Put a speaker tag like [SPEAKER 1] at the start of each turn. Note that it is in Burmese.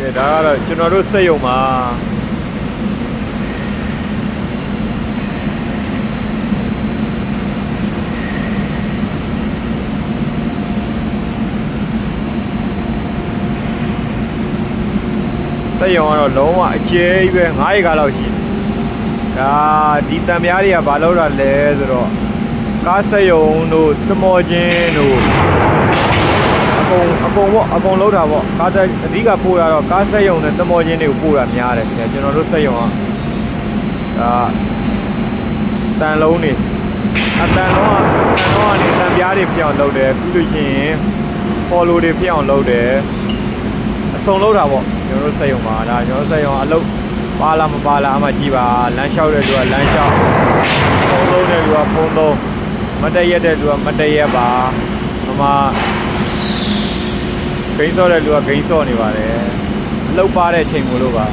[SPEAKER 1] ကဲဒါကတော့ကျွန်တော်တို့စက်ရုံမှာစက်ရုံကတော့လုံးဝအကျဲကြီးပဲ9ရေကားလောက်ရှိတယ်ဒါဒီတံပြားတွေကဘာလို့တာလဲဆိုတော့ကားစက်ရုံတို့တမော်ချင်းတို့အ ကုန်အကုန်ပေါ့အကုန်လုံးတာပေါ့ကားတဲ့အဓိကပို့ရတော့ကားဆက်ယုံနဲ့တမောချင်းတွေကိုပို့တာများတယ်ခင်ဗျာကျွန်တော်တို့ဆက်ယုံကဒါတန်လုံးနေအတန်လုံးကတန်လုံးကနေတန်ပြားတွေဖြစ်အောင်လုပ်တယ်ပြီးလို့ရှိရင်ပေါ်လိုတွေဖြစ်အောင်လုပ်တယ်အစုံလုပ်တာပေါ့ကျွန်တော်တို့ဆက်ယုံမှာဒါကျွန်တော်တို့ဆက်ယုံကအလုပ်ပါလားမပါလားအမှကြည့်ပါလမ်းလျှောက်တဲ့လူကလမ်းလျှောက်ဖုန်းလုံးတဲ့လူကဖုန်းလုံးမတည့်ရက်တဲ့လူကမတည့်ရက်ပါဟိုမှာ ဂိမ်းစောတဲ့လူကဂိမ်းစောနေပါတယ်အလုတ်ပါတဲ့ချိန်မို့လို့ပါ